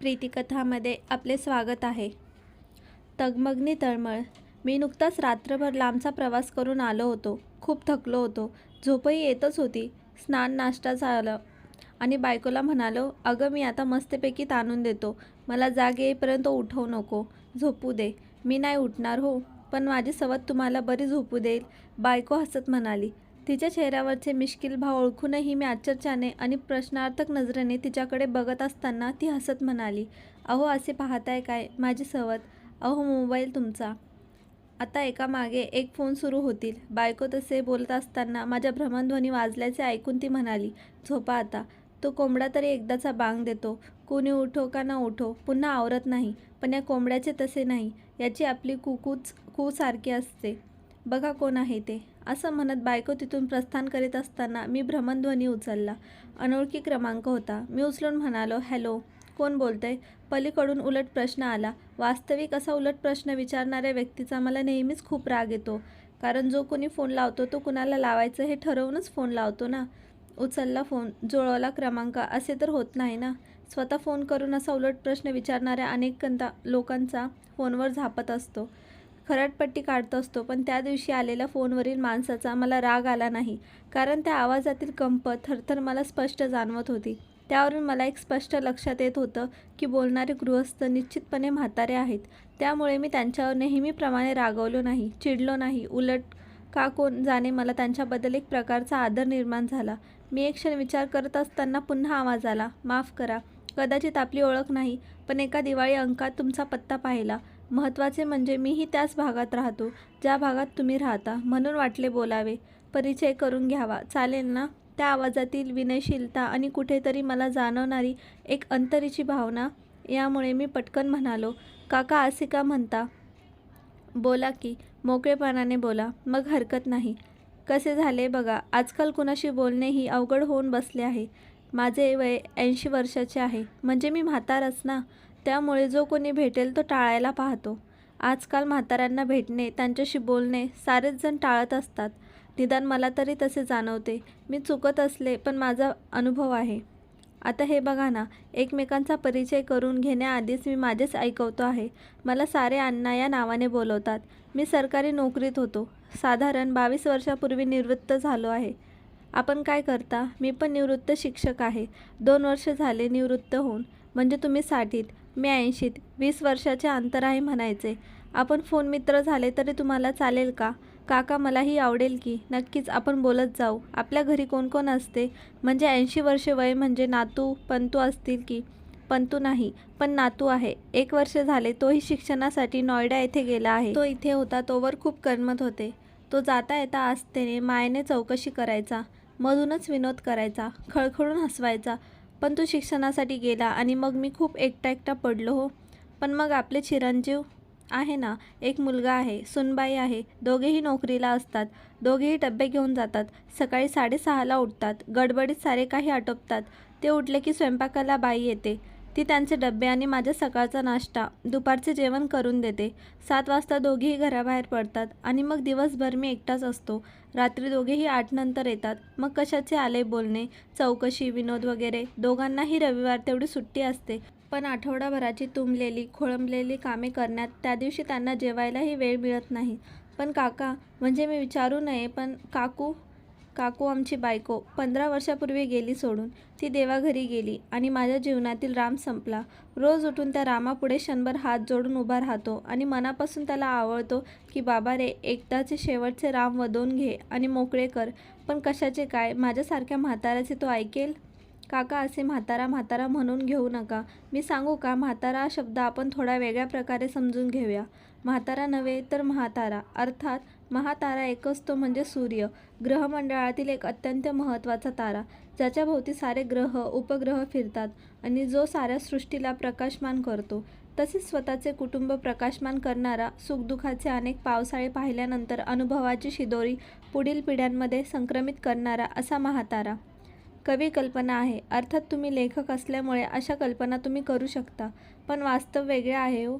प्रीतिकथामध्ये आपले स्वागत आहे. तगमगनी तळमळ. मी नुकताच रात्रभर लांबचा प्रवास करून आलो होतो. खूप थकलो होतो. झोपही येतच होती. स्नान नाश्ता झालं. आणि बायकोला म्हणालो अगं मी आता मस्तपैकी ताणून देतो. मला जाग येईपर्यंत उठवू नको. झोपू दे. मी नाही उठणार हो. पण माझी सवत तुम्हाला बरी झोपू देईल. बायको हसत म्हणाली तिच्या चेहऱ्यावरचे मिश्किल भाव ओळखूनही मी आश्चर्याने आणि प्रश्नार्थक नजरेने तिच्याकडे बघत असताना ती हसत म्हणाली अहो असे पाहताय काय? माझी सवत. अहो मोबाईल तुमचा. आता एकामागे एक फोन सुरू होतील. बायको तसे बोलत असताना माझ्या भ्रमणध्वनी वाजल्याचे ऐकून ती म्हणाली झोपा आता. तो कोंबडा तरी एकदाचा बांग देतो. कुणी उठो का ना उठो पुन्हा आवरत नाही. पण या कोंबड्याचे तसे नाही. याची आपली कुकूच कूसारखी असते. बघा कोण आहे ते. असं म्हणत बायको तिथून प्रस्थान करीत असताना मी भ्रमणध्वनी उचलला. अनोळखी क्रमांक होता. मी उचलून म्हणालो हॅलो कोण बोलतंय? पलीकडून उलट प्रश्न आला. वास्तविक असा उलट प्रश्न विचारणाऱ्या व्यक्तीचा मला नेहमीच खूप राग येतो. कारण जो कोणी फोन लावतो तो कुणाला लावायचं हे ठरवूनच फोन लावतो ना? उचलला फोन. जुळवला क्रमांक. असे तर होत नाही ना? स्वतः फोन करून असा उलट प्रश्न विचारणाऱ्या अनेक कंता लोकांचा फोनवर झापत असतो. खराटपट्टी काढत असतो पण त्या दिवशी आलेल्या फोनवरील माणसाचा मला राग आला नाही कारण त्या आवाजातील कंप थरथर मला स्पष्ट जाणवत होती. त्यावरून मला एक स्पष्ट लक्षात येत होतं की बोलणारे गृहस्थ निश्चितपणे म्हातारे आहेत. त्यामुळे मी त्यांच्यावर नेहमीप्रमाणे रागवलो नाही चिडलो नाही उलट का कोण जाणे मला त्यांच्याबद्दल एक प्रकारचा आदर निर्माण झाला. मी एक क्षण विचार करत असताना पुन्हा आवाज आला माफ करा कदाचित आपली ओळख नाही पण एका दिवाळी अंकात तुमचा पत्ता पाहिला. महत्त्वाचे म्हणजे मीही त्याच भागात राहतो ज्या भागात तुम्ही राहता म्हणून वाटले बोलावे. परिचय करून घ्यावा. चालेल ना? त्या आवाजातील विनयशीलता आणि कुठेतरी मला जाणवणारी एक अंतरीची भावना यामुळे मी पटकन म्हणालो काका असे का म्हणता? बोला की मोकळेपणाने बोला. मग हरकत नाही. कसे झाले बघा आजकाल कुणाशी बोलणेही अवघड होऊन बसले आहे. माझे वय ऐंशी वर्षाचे आहे. म्हणजे मी म्हातारच ना? त्यामुळे जो कोणी भेटेल तो टाळायला पाहतो. आजकाल म्हाताऱ्यांना भेटणे त्यांच्याशी बोलणे सारेच जण टाळत असतात. निदान मला तरी तसे जाणवते. मी चुकत असले पण माझा अनुभव आहे. आता हे बघा ना एकमेकांचा परिचय करून घेण्याआधीच मी माझेच ऐकवतो आहे. मला सारे अण्णा या नावाने बोलवतात. मी सरकारी नोकरीत होतो. साधारण बावीस वर्षापूर्वी निवृत्त झालो आहे. आपण काय करता? मी पण निवृत्त शिक्षक आहे. दोन वर्ष झाले निवृत्त होऊन. म्हणजे तुम्ही साठीत. मी ऐंशीत वीस वर्षाचे अंतर आहे म्हणायचे. आपण फोन मित्र झाले तरी तुम्हाला चालेल का? काका मलाही आवडेल की. नक्कीच आपण बोलत जाऊ. आपल्या घरी कोण कोण असते? म्हणजे ऐंशी वर्षे वय म्हणजे नातू पंतू असतील की? पंतू नाही पण नातू आहे. एक वर्ष झाले तोही शिक्षणासाठी नॉयडा येथे गेला आहे. तो इथे होता तोवर खूप करमत होते. तो जाता येता असतेने मायेने चौकशी करायचा. मधूनच विनोद करायचा. खळखळून हसवायचा. पण तो शिक्षणासाठी गेला आणि मग मी खूप एकटा एकटा पडलो हो. पण मग आपले चिरंजीव आहे ना एक मुलगा आहे सुनबाई आहे दोघेही नोकरीला असतात दोघेही डबे घेऊन जातात सकाळी साडेसहाला उठतात गडबडीत सारे काही आटोपतात ते उठले की स्वयंपाकाला बाई येते. ती त्यांचे डबे आणि माझ्या सकाळचा नाश्ता दुपारचे जेवण करून देते. सात वाजता दोघेही घराबाहेर पडतात आणि मग दिवसभर मी एकटाच असतो. रात्री दोघेही आठ नंतर येतात. मग कशाचे आले बोलणे चौकशी विनोद वगैरे? दोघांनाही रविवार तेवढी सुट्टी असते. पण आठवडाभराची तुंबलेली खोळंबलेली कामे करण्यात त्या दिवशी त्यांना जेवायलाही वेळ मिळत नाही. पण काका म्हणजे मी विचारू नये पण काकू? काकू आमची बायको पंधरा वर्षापूर्वी गेली सोडून. ती देवाघरी गेली आणि माझ्या जीवनातील राम संपला. रोज उठून त्या रामापुढे क्षणभर हात जोडून उभा राहतो आणि मनापासून त्याला आवडतो की बाबा रे एकदाचे शेवटचे राम वदवून घे आणि मोकळे कर. पण कशाचे काय? माझ्यासारख्या म्हाताऱ्याचे तो ऐकेल? काका असे म्हातारा म्हातारा म्हणून घेऊ नका. मी सांगू का? म्हातारा हा शब्द आपण थोडा वेगळ्या प्रकारे समजून घेऊया. म्हातारा नव्हे तर म्हातारा. अर्थात महातारा एकच तो म्हणजे सूर्य. ग्रहमंडळातील एक अत्यंत महत्त्वाचा तारा. ज्याच्या भोवती सारे ग्रह उपग्रह फिरतात आणि जो साऱ्या सृष्टीला प्रकाशमान करतो. तसेच स्वतःचे कुटुंब प्रकाशमान करणारा सुखदुःखाचे अनेक पावसाळे पाहिल्यानंतर अनुभवाची शिदोरी पुढील पिढ्यांमध्ये संक्रमित करणारा असा महातारा. कवी कल्पना आहे. अर्थात तुम्ही लेखक असल्यामुळे अशा कल्पना तुम्ही करू शकता. पण वास्तव वेगळे आहे हो.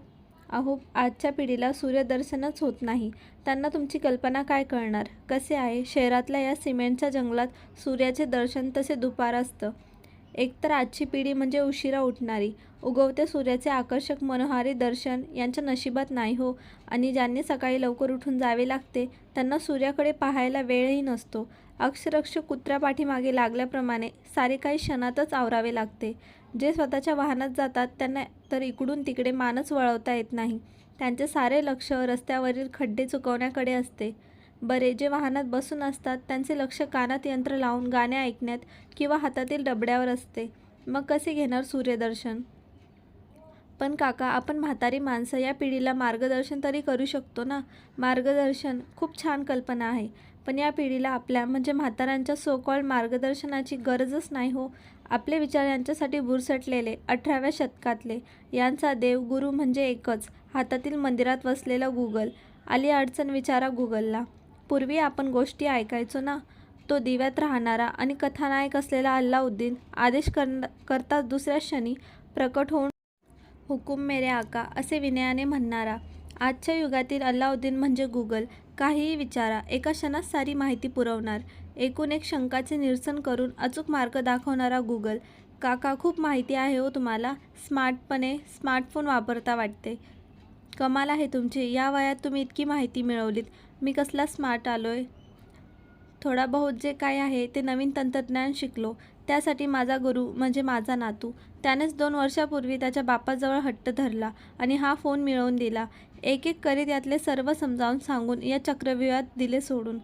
अहो आजच्या पिढीला सूर्यदर्शनच होत नाही. त्यांना तुमची कल्पना काय कळणार? कसे आहे? शहरातल्या या सिमेंटच्या जंगलात सूर्याचे दर्शन तसे दुपार असतं. एकतर आजची पिढी म्हणजे उशिरा उठणारी. उगवते सूर्याचे आकर्षक मनोहारी दर्शन यांच्या नशिबात नाही हो. आणि ज्यांनी सकाळी लवकर उठून जावे लागते त्यांना सूर्याकडे पाहायला वेळही नसतो. अक्षरक्ष कुत्र्या पाठीमागे लागल्याप्रमाणे सारे काही क्षणातच आवरावे लागते. जे स्वतःच्या वाहनात जातात त्यांना तर इकडून तिकडे मानच वळवता येत नाही. त्यांचे सारे लक्ष रस्त्यावरील खड्डे चुकवण्याकडे असते. बरे जे वाहनात बसून असतात त्यांचे लक्ष कानात यंत्र लावून गाणे ऐकण्यात किंवा हातातील डबड्यावर असते. मग कसे घेणार सूर्यदर्शन? पण काका आपण म्हातारी माणसं या पिढीला मार्गदर्शन तरी करू शकतो ना? मार्गदर्शन खूप छान कल्पना आहे. पण या पिढीला आपल्या म्हणजे म्हाताऱ्यांच्या सोकॉल मार्गदर्शनाची गरजच नाही हो. आपले विचार यांच्यासाठी बुरसटलेले अठराव्या शतकातले. यांचा देव गुरु म्हणजे एकच हातातील मंदिरात वसलेला गुगल. आली अडचण विचारा गुगलला. पूर्वी आपण गोष्टी ऐकायचो ना? तो दिव्यात राहणारा आणि कथानायक असलेला अल्लाउद्दीन आदेश कर करताच दुसऱ्या क्षणी प्रकट होऊन हुकुम मेरे आका असे विनयाने म्हणणारा आजच्या युगातील अल्लाउद्दीन म्हणजे गुगल. काहीही विचारा एका क्षणात सारी माहिती पुरवणार. एकूण एक शंकाचे निरसन करून अचूक मार्ग दाखवणारा गुगल. काका खूप माहिती आहे हो तुम्हाला. स्मार्टपणे स्मार्टफोन वापरता वाटते. कमाल आहे तुमची. या वयात तुम्ही इतकी माहिती मिळवलीत. मी कसला स्मार्ट आलो आहे थोडा बहुत जे काय आहे ते नवीन तंत्रज्ञान शिकलो. त्यासाठी माझा गुरु म्हणजे माझा नातू. त्यानेच दोन वर्षापूर्वी त्याच्या बापाजवळ हट्ट धरला आणि हा फोन मिळवून दिला. एक एक करीत यातले सर्व समजावून सांगून या चक्रव्यूहात दिले सोडून.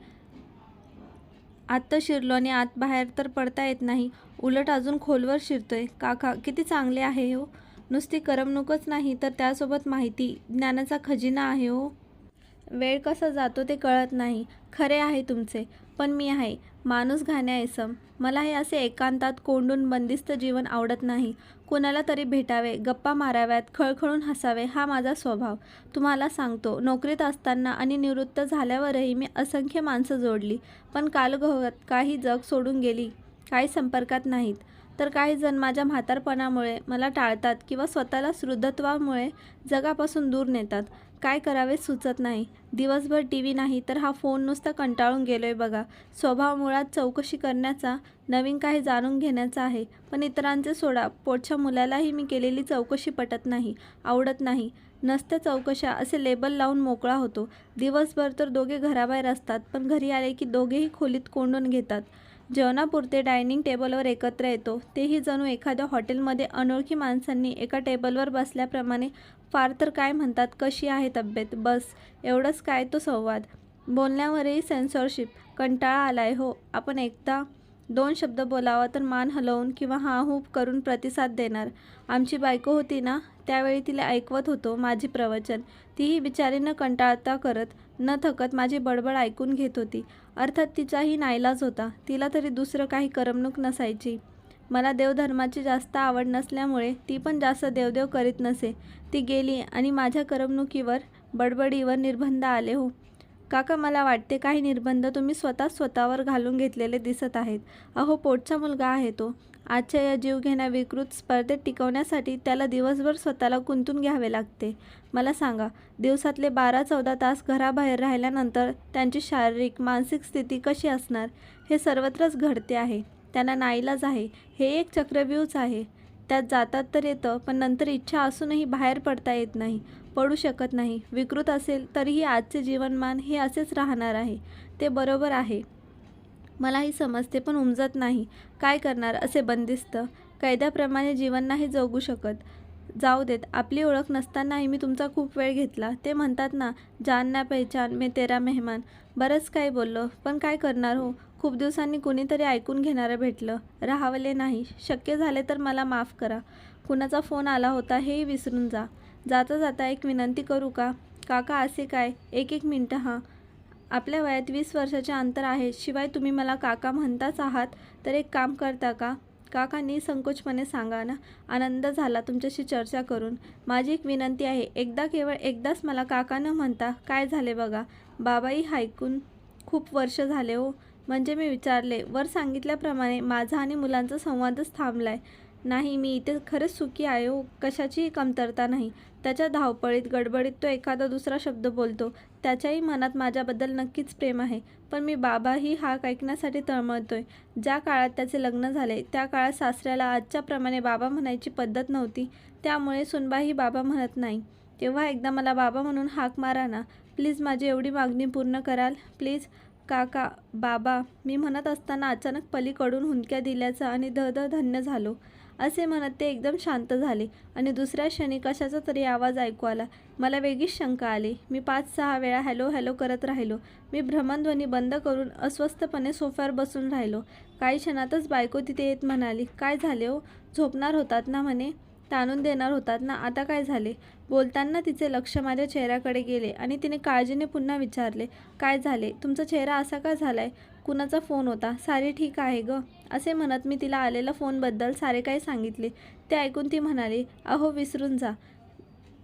आत तर शिरलो आणि आत बाहेर तर पडता येत नाही. उलट अजून खोलवर शिरतोय. काका किती चांगले आहे हो. नुसती करमणूकच नाही तर त्यासोबत माहिती ज्ञानाचा खजिना आहे हो. वेळ कसा जातो ते कळत नाही. खरे आहे तुमचे पण मी आहे. माणूस घाण्यायसम मला हे असे एकांतात कोंडून बंदिस्त जीवन आवडत नाही. कुणाला तरी भेटावे गप्पा माराव्यात खळखळून हसावे हा माझा स्वभाव. तुम्हाला सांगतो नोकरीत असताना आणि निवृत्त झाल्यावरही मी असंख्य माणसं जोडली. पण कालगोहात काही जग सोडून गेली. काही संपर्कात नाहीत. तर काही जण माझ्या म्हातारपणामुळे मला टाळतात किंवा स्वतःला श्रुद्धत्वामुळे जगापासून दूर नेतात. काय करावे सुचत नाही. दिवसभर टी व्ही नाही तर हा फोन नुसता कंटाळून गेलो आहे बघा. स्वभाव मुळात चौकशी करण्याचा नवीन काही जाणून घेण्याचा आहे. पण इतरांचे सोडा. पोटच्या मुलालाही मी केलेली चौकशी पटत नाही आवडत नाही. नसत्या चौकशा असे लेबल लावून मोकळा होतो. दिवसभर तर दोघे घराबाहेर असतात पण घरी आले की दोघेही खोलीत कोंडून घेतात. जेवणापुरते डायनिंग टेबलवर एकत्र येतो. तेही जणू एखाद्या हॉटेलमध्ये अनोळखी माणसांनी एका टेबलवर बसल्याप्रमाणे फार तर काय म्हणतात कशी आहे तब्येत? बस एवढंच काय तो संवाद बोलण्यावरही सेन्सॉरशिप कंटाळा आलाय हो. आपण एकदा दोन शब्द बोलावा तर मान हलवून किंवा हा हूप करून प्रतिसाद देणार. आमची बायको होती ना त्यावेळी तिला ऐकवत होतो माझी प्रवचन. तीही बिचारी न कंटाळता करत न थकत माझी बडबड ऐकून घेत होती. अर्थात तिचाही नाईलाज होता. तिला तरी दुसरं काही करमणूक नसायची. मला देवधर्माची जास्त आवड नसल्यामुळे ती पण जास्त देवदेव करीत नसे. ती गेली आणि माझ्या करमणुकीवर बडबडीवर निर्बंध आले हो. काका मला वाटते काही निर्बंध तुम्ही स्वतः स्वतःवर घालून घेतलेले दिसत आहेत. अहो पोटचा मुलगा आहे तो. आजच्या या जीवघेण्या विकृत स्पर्धेत टिकवण्यासाठी त्याला दिवसभर स्वतःला गुंतून घ्यावे लागते. मला सांगा दिवसातले बारा चौदा तास घराबाहेर राहिल्यानंतर त्यांची शारीरिक मानसिक स्थिती कशी असणार? हे सर्वत्रच घडते आहे. त्यांना नाईलाज आहे. हे एक चक्रव्यूहच आहे. त्यात जातात तर येतं पण नंतर इच्छा असूनही बाहेर पडता येत नाही पडू शकत नाही. विकृत असेल तरीही आजचे जीवनमान हे असेच राहणार आहे. ते बरोबर आहे. मलाही समजते पण उमजत नाही. काय करणार? असे बंदिस्त. कैद्याप्रमाणे जीवन नाही जगू शकत. जाऊ देत. आपली ओळख नसतानाही मी तुमचा खूप वेळ घेतला. ते म्हणतात ना जान ना पहचान मे तेरा मेहमान. बरंच काही बोललो. पण काय करणार हो? खूप दिवसांनी कुणीतरी ऐकून घेणारं भेटलं. राहावले नाही. शक्य झाले तर मला माफ करा. कुणाचा फोन आला होता हेही विसरून जा. जाता जाता एक विनंती करू का? काका असे काय? एक एक मिनटं हां. आपल्या वयात वीस वर्षाचे अंतर आहे. शिवाय तुम्ही मला काका म्हणताच आहात तर एक काम करता का? काका निसंकोचपणे सांगा ना. आनंद झाला तुमच्याशी चर्चा करून. माझी एक विनंती आहे एकदा केवळ एकदाच मला काका न म्हणता काय झाले बघा. बाबाई ऐकून खूप वर्ष झाले हो. म्हणजे मी विचारले वर सांगितल्याप्रमाणे माझा आणि मुलांचा संवादच थांबलाय. नाही मी इथे खरंच सुखी आहे हो. कशाचीही कमतरता नाही. त्याच्या धावपळीत गडबडीत तो एखादा दुसरा शब्द बोलतो. त्याच्याही मनात माझ्याबद्दल नक्कीच प्रेम आहे. पण मी बाबाही हाक ऐकण्यासाठी तळमळतोय. ज्या काळात त्याचे लग्न झाले त्या काळात सासऱ्याला आजच्याप्रमाणे बाबा म्हणायची पद्धत नव्हती. त्यामुळे सुनबाही बाबा म्हणत नाही. तेव्हा एकदा मला बाबा म्हणून हाक मारा ना. प्लीज माझी एवढी मागणी पूर्ण कराल. प्लीज काका बाबा मी म्हणत असताना अचानक पलीकडून हुंदक्या दिल्याचं आणि धध धन्य झालो. असे म्हणत ते एकदम शांत झाले आणि दुसऱ्या क्षणी कशाचा तरी आवाज ऐकू आला. मला वेगळीच शंका आली. मी पाच सहा वेळा हॅलो हॅलो करत राहिलो. मी भ्रमणध्वनी बंद करून अस्वस्थपणे सोफ्यावर बसून राहिलो. काही क्षणातच बायको तिथे येत म्हणाली काय झाले हो? झोपणार होतात ना म्हणे? ताणून देणार होतात ना? आता काय झाले? बोलताना तिचे लक्ष माझ्या चेहऱ्याकडे गेले आणि तिने काळजीने पुन्हा विचारले काय झाले? तुमचा चेहरा असा का झालाय? कुणाचा फोन होता? सारे ठीक आहे ग? असे म्हणत मी तिला आलेल्या फोनबद्दल सारे काही सांगितले. ते ऐकून ती म्हणाली अहो विसरून जा.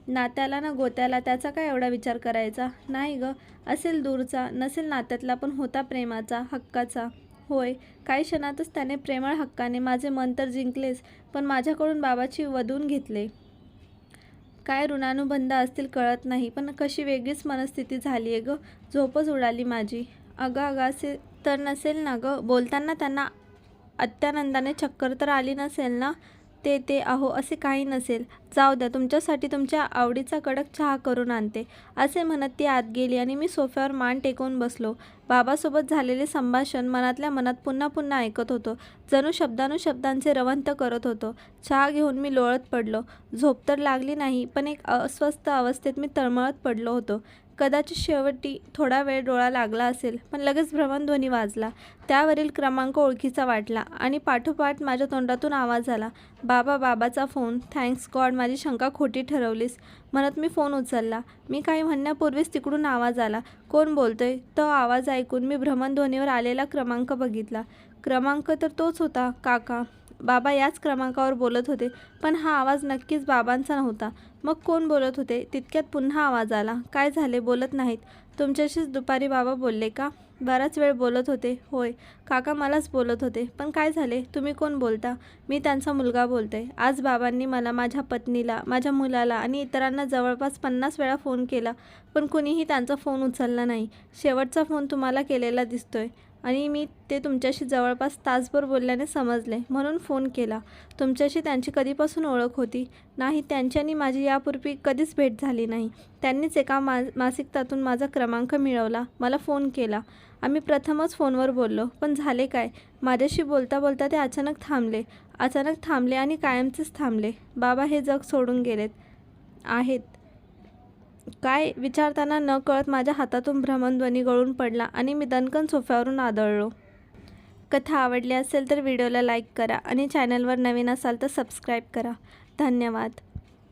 नात्याला ना गोत्याला त्याचा काय एवढा विचार करायचा? नाही ग. असेल दूरचा नसेल नात्यातला पण होता प्रेमाचा हक्काचा. होय काही क्षणातच त्याने प्रेमळ हक्काने माझे मन तर जिंकलेच पण माझ्याकडून बाबाची वधून घेतले. काय ऋणानुबंध असतील कळत नाही पण कशी वेगळीच मनस्थिती झाली आहे ग. झोपच उडाली माझी. अगं अगं असे तर नसेल ना गं. बोलताना त्यांना अत्यानंदाने चक्कर तर आली नसेल ना? ते ते अहो असे काही नसेल. जाऊ द्या तुमच्यासाठी तुमच्या आवडीचा कडक चहा करून आणते. असे म्हणत ती आत गेली आणि मी सोफ्यावर मान टेकवून बसलो. बाबासोबत झालेले संभाषण मनातल्या मनात पुन्हा पुन्हा ऐकत होतो. जणू शब्दानुशब्दांचे रवंत करत होतो. चहा घेऊन मी लोळत पडलो. झोप तर लागली नाही पण एक अस्वस्थ अवस्थेत मी तळमळत पडलो होतो. कदाचित शेवटी थोडा वेळ डोळा लागला असेल पण लगेच भ्रमणध्वनी वाजला. त्यावरील क्रमांक ओळखीचा वाटला आणि पाठोपाठ माझ्या तोंडातून आवाज आला. बाबा बाबाचा फोन. थँक्स गॉड माझी शंका खोटी ठरवलीस. म्हणत मी फोन उचलला. मी काही म्हणण्यापूर्वीच तिकडून आवाज आला. कोण बोलतोय? तो आवाज ऐकून मी भ्रमणध्वनीवर आलेला क्रमांक बघितला. क्रमांक तर तोच होता काका. बाबा याच क्रमांकावर बोलत होते. पण हा आवाज नक्कीच बाबांचा नव्हता. मग कोण बोलत होते? तितक्यात पुन्हा आवाज आला. काय झाले? बोलत नाहीत. तुमच्याशीच दुपारी बाबा बोलले का? बराच वेळ बोलत होते. होय. काका मलाच बोलत होते. पण काय झाले? तुम्ही कोण बोलता? मी त्यांचा मुलगा बोलते. आज बाबांनी मला माझ्या पत्नीला माझ्या मुलाला आणि इतरांना जवळपास पन्नास वेळा फोन केला. पण कुणीही त्यांचा फोन उचलला नाही. शेवटचा फोन तुम्हाला केलेला दिसतोय. आणि मी ते तुमच्याशी जवळपास तासभर बोलल्याने समजले. म्हणून फोन केला. तुमच्याशी त्यांची कधीपासून ओळख होती? नाही त्यांच्यानी माझी यापूर्वी कधीच भेट झाली नाही. त्यांनीच एका मा मासिकतातून माझा क्रमांक मिळवला. मला फोन केला. आम्ही प्रथमच फोनवर बोललो. पण झाले काय? माझ्याशी बोलता बोलता ते अचानक थांबले. अचानक थांबले आणि कायमचेच थांबले. बाबा हे जग सोडून गेलेत. आहेत. काय विचारताना न कळत माझ्या हातातून भ्रमणध्वनी गळून पडला आणि मी दणकन सोफ्यावरून आदळलो. कथा आवडली असेल तर व्हिडिओला लाईक करा आणि चॅनलवर नवीन असाल तर सबस्क्राईब करा. धन्यवाद.